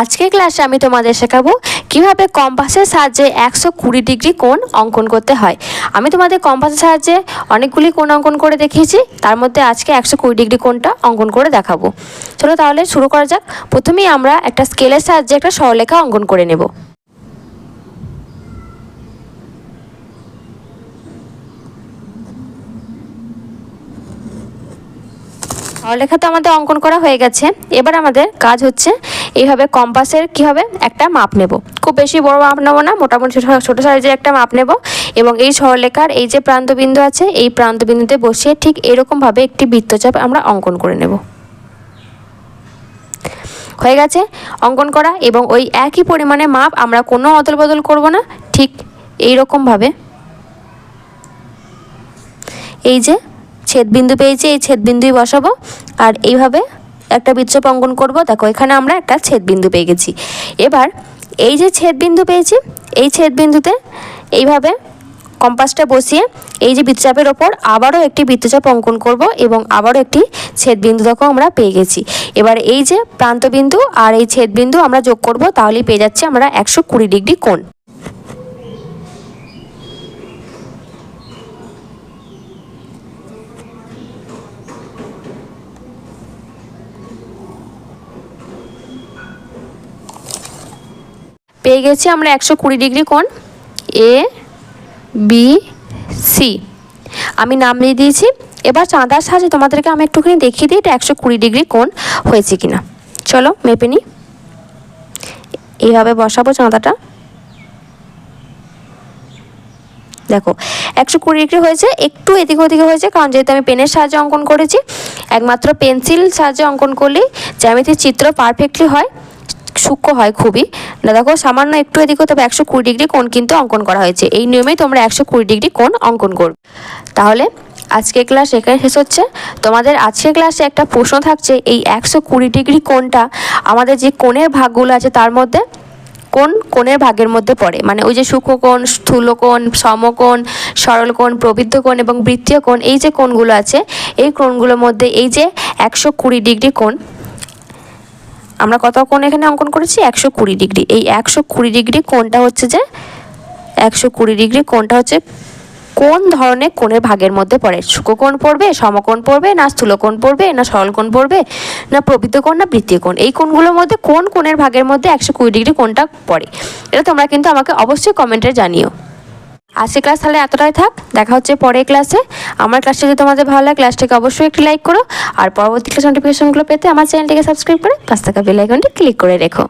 আজকের ক্লাসে আমি তোমাদের শেখাবো কীভাবে কম্পাসের সাহায্যে একশো কুড়ি ডিগ্রি কোণ অঙ্কন করতে হয়। আমি তোমাদের কম্পাসের সাহায্যে অনেকগুলি কোণ অঙ্কন করে দেখিয়েছি, তার মধ্যে আজকে একশো কুড়ি ডিগ্রি কোণটা অঙ্কন করে দেখাবো। চলো তাহলে শুরু করা যাক। প্রথমেই আমরা একটা স্কেলের সাহায্যে একটা সরলেখা অঙ্কন করে নেব। সরলরেখা তো আমাদের অঙ্কন করা হয়ে গেছে। এবার আমাদের কাজ হচ্ছে এইভাবে কম্পাসের কি হবে একটা মাপ নেব। খুব বেশি বড় মাপ নেব না, মোটামুটি ছোটো সাইজের একটা মাপ নেব। এবং এই সরলরেখার এই যে প্রান্তবিন্দু আছে, এই প্রান্তবিন্দুতে বসিয়ে ঠিক এরকমভাবে একটি বৃত্তচাপ আমরা অঙ্কন করে নেব। হয়ে গেছে, অঙ্কন করা এবং ওই একই পরিমাণে মাপ আমরা কোনো অদল বদল করব না, ঠিক এই রকমভাবে এই যে ছেদবিন্দু পেয়েছি, এই ছেদবিন্দুই বসাবো। আর এইভাবে একটা বৃত্তচাপ অঙ্কন করব। দেখো, এখানে আমরা একটা ছেদবিন্দু পেয়ে গেছি। এবার এই যে ছেদবিন্দু পেয়েছি, এই ছেদবিন্দুতে এইভাবে কম্পাসটা বসিয়ে এই যে বৃত্তচাপের ওপর আবারও একটি বৃত্তচাপ অঙ্কন করব এবং আবারও একটি ছেদবিন্দু দেখো আমরা পেয়ে গেছি। এবার এই যে প্রান্তবিন্দু আর এই ছেদবিন্দু আমরা যোগ করব, তাহলেই পেয়ে যাচ্ছে আমরা একশো কুড়ি ডিগ্রি কোণ। পেয়ে গেছি আমরা একশো কুড়ি ডিগ্রি কোণ এ, বি, সি। আমি নাম দিয়ে দিয়েছি। এবার চাঁদার সাহায্যে তোমাদেরকে আমি একটুখানি দেখিয়ে দিই এটা একশো কুড়ি ডিগ্রি কোণ হয়েছে কিনা। চলো মেপে নিই। এইভাবে বসাবো চাঁদাটা। দেখো, একশো কুড়ি ডিগ্রি হয়েছে, একটু এদিকে ওদিকে হয়েছে, কারণ যেহেতু আমি পেনের সাহায্যে অঙ্কন করেছি, একমাত্র পেন্সিল সাহায্যে অঙ্কন করলেই জ্যামিতির চিত্র পারফেক্টলি হয়। সূক্ষ্ম হয় খুবই। না, দেখো, সামান্য একটু এদিকে তবে একশো কুড়ি ডিগ্রি কোণ কিন্তু অঙ্কন করা হয়েছে। এই নিয়মেই তোমরা একশো কুড়ি ডিগ্রি কোণ অঙ্কন করবে। তাহলে, আজকের ক্লাস এখানে শেষ হচ্ছে। তোমাদের আজকের ক্লাসে একটা প্রশ্ন থাকছে, এই একশো কুড়ি ডিগ্রি কোণটা আমাদের যে কোণের ভাগগুলো আছে তার মধ্যে, কোন কোণের ভাগের মধ্যে পড়ে? মানে ওই যে সূক্ষ্মকোণ স্থূলকোণ সমকোণ সরলকোণ প্রবৃদ্ধ কোণ এবং বৃত্তীয় কোণ, এই যে কোণগুলো আছে, এই কোণগুলোর মধ্যে এই যে একশো কুড়ি ডিগ্রি কোণ আমরা কত কোণ এখানে অঙ্কন করেছি? একশো কুড়ি ডিগ্রি। এই একশো কুড়ি ডিগ্রি কোণটা হচ্ছে যে, একশো কুড়ি ডিগ্রি কোণটা হচ্ছে কোন ধরনের কোণের ভাগের মধ্যে পড়ে? সূক্ষ্মকোণ পড়বে, সমকোণ পড়বে, না স্থূলকোণ পড়বে, না সরলকোণ পড়বে, না প্রবৃত্ত কোণ না বৃত্তীয় কোণ এই কোণগুলোর মধ্যে কোন কোণের ভাগের মধ্যে একশো কুড়ি ডিগ্রি কোণটা পড়ে? এটা তোমরা কিন্তু আমাকে অবশ্যই কমেন্টে জানিও। আজকে ক্লাস তাহলে এতটাই থাক, দেখা হচ্ছে পরের ক্লাসে আমার ক্লাসটা যদি তোমাদের ভালো লাগে ক্লাসটাকে অবশ্যই একটি লাইক করো। আর পরবর্তী ক্লাস নোটিফিকেশনগুলো পেতে আমার চ্যানেলটিকে সাবস্ক্রাইব করে পাঁচ টাকা বেল ক্লিক করে রেখো।